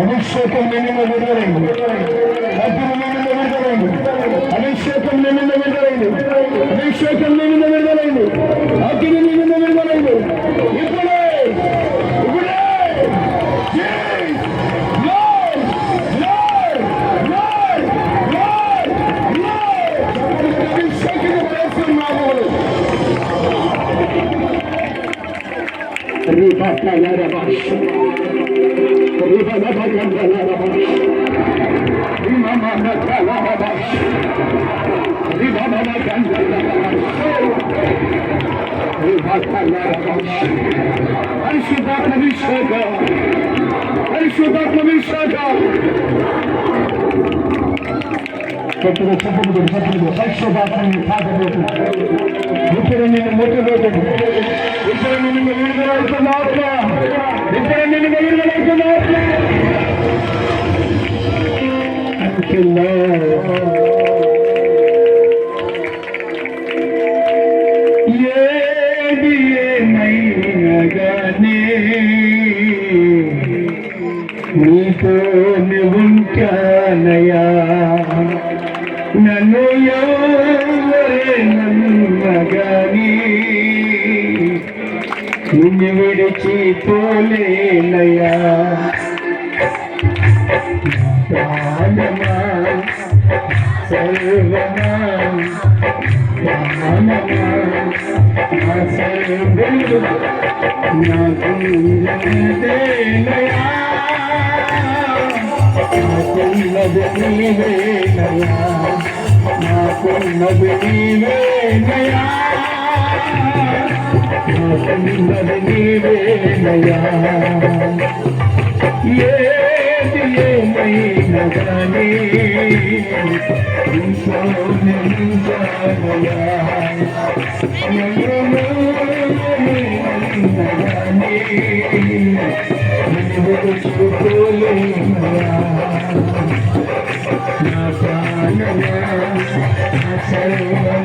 అభిషేకం నిన్న విడుదలైంది అప్పుడు నిన్న విడుదలైంది అభిషేకం నిన్న విడుదలైంది అభిషేకం నిన్న patlara baş. Rivale bayanlara baş. İmam Ahmet Allah'a baş. Rivale kendilerine baş. Kita dah cuba untuk satu dua, satu dua bahasa ini pada నిన్ను విడిచిపోలేనయా ప్రాణమా సర్వమా ప్రాణమా సర్వము నాకు నీవేనయా. నాకున్నది నీవేనయా నాకున్నది ఏది ఏమైనా కానీ నా ప్రాణమా నా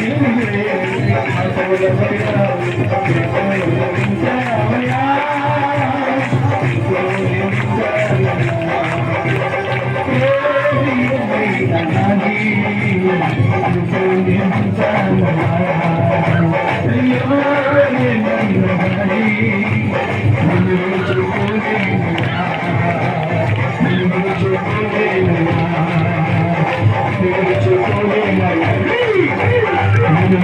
Thank you.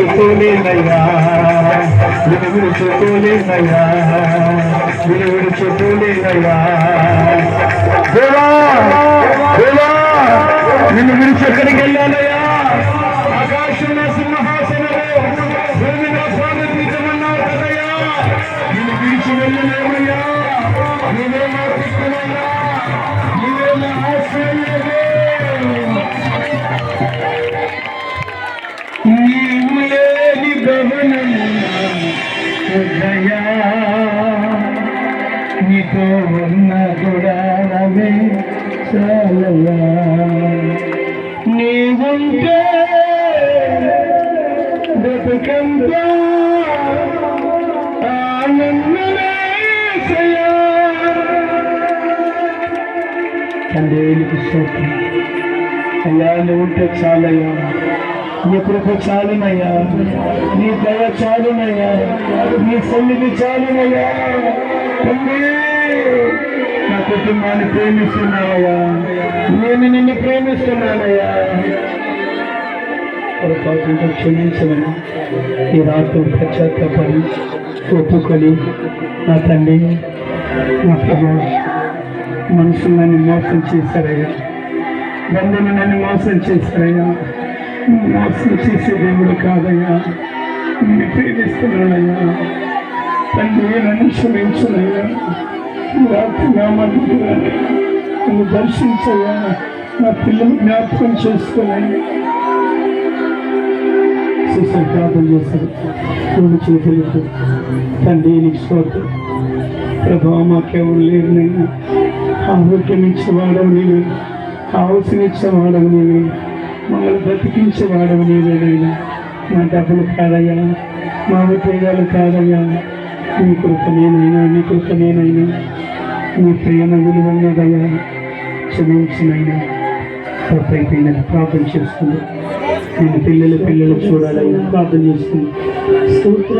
చుట్టూలేనయ్యా. విలువిడు చుట్టూలేనయ్యా. విలువిడు చుట్టూలేనయ్యా. దేవా దేవా నిన్ను విడిచి ఎక్కడికి వెళ్ళాలయ్యా? ఆకాశం సింహాసనలో భూమిలో గగనముదయా నీతో ఉన్న గుడారమే చాలయా నీవుంటే బ్రతకంతా ఆనందమేసయా తండ్రి నీకు సోపు అయ్యా నువ్వు ఉంటే చాలయ్యా నీ కృప చాలునయ్యా నీ దయ చాలునయ్యా నీ సన్నిధి చాలునయ్యా తండ్రి నా కుటుంబాన్ని ప్రేమిస్తున్నావయ్యా. నేను నిన్ను ప్రేమిస్తున్నానయ్యా. పొరపాటుతో క్షమించమని ఈ రాత్రి పశ్చాత్తాపడి ఒప్పుకొని నా తండ్రి నా ప్రభు మనుషులు నన్ను మోసం చేశారయ్యా. బంధువులు నన్ను మోసం చేశారయ్యా. మోసం చేసే దేవుడు కాదయ్యా. నిన్ను ప్రేమిస్తున్నానయ్యా. తండ్రి నన్ను క్షమించనయ్యా. రాత్రి నా నన్ను దర్శించయ్యా. నా పిల్లలు జ్ఞాపకం చేసుకున్నాయి. శిష్యులు ప్రార్థన చేశారు రెండు చేతులు తండ్రి నీకు స్తోత్రం. ప్రభావ మాకెవరు లేరు నేను. ఆరోగ్యం ఇచ్చేవాడవు నీవే. ఆవుసిన ఇచ్చేవాడవు నీవే. మమ్మల్ని బ్రతికించేవాడవు నీవేనైనా మా డబ్బులు కాదయ్యా మా ఉద్యోగాలు కాదయ్యా నీ కృప నేనైనా నీ కృప నేనైనా నీ ప్రేమ విలువన్నదయ్యా క్షమించినైనా తప్పైపోయిందని ప్రార్థన చేస్తుంది. నేను పిల్లలు పిల్లలు చూడాలని ప్రార్థన చేస్తుంది. సూత్ర